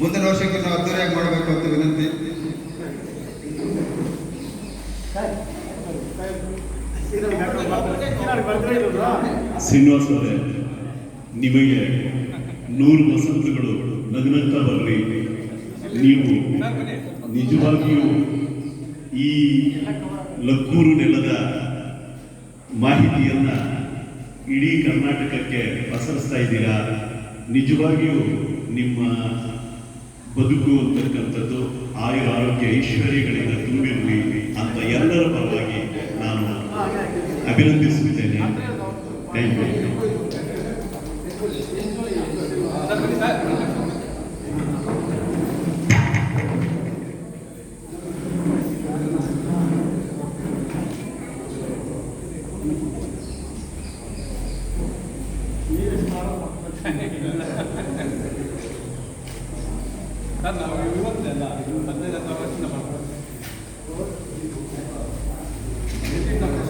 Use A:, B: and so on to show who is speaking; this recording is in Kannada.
A: ಮುಂದಿನ ವರ್ಷಕ್ಕೆ ನಾವು ಅದ್ದೂರಿಯಾಗಿ ಮಾಡಬೇಕು ಅಂತ ವಿನಂತಿ.
B: ಶ್ರೀನಿವಾಸ ನಿಮಗೆ ನೂರು ವಸಂತಗಳು ನಗ್ನಂತ ಬರಲಿ ನೀವು ನಿಜವಾಗಿಯೂ ಈ ಲಕ್ಕೂರು ನೆಲದ ಮಾಹಿತಿಯನ್ನ ಇಡೀ ಕರ್ನಾಟಕಕ್ಕೆ ಪಸರಿಸ್ತಾ ಇದ್ದೀರಾ? ನಿಜವಾಗಿಯೂ ನಿಮ್ಮ ಬದುಕು ಅಂತಕ್ಕಂಥದ್ದು ಆಯು ಆರೋಗ್ಯ ಐಶ್ವರ್ಯಗಳಿಂದ ತುಂಬಿರಲಿ ಅಂತ ಎಲ್ಲರ ಪರವಾಗಿ ನಾನು ಅಭಿನಂದಿಸುತ್ತೇನೆ. ಥ್ಯಾಂಕ್ ಯು
C: ನಾವು ಇವತ್ತೆಲ್ಲ ಇದು ಹದಿನೈದು ಹತ್ತು ವರ್ಷದಿಂದ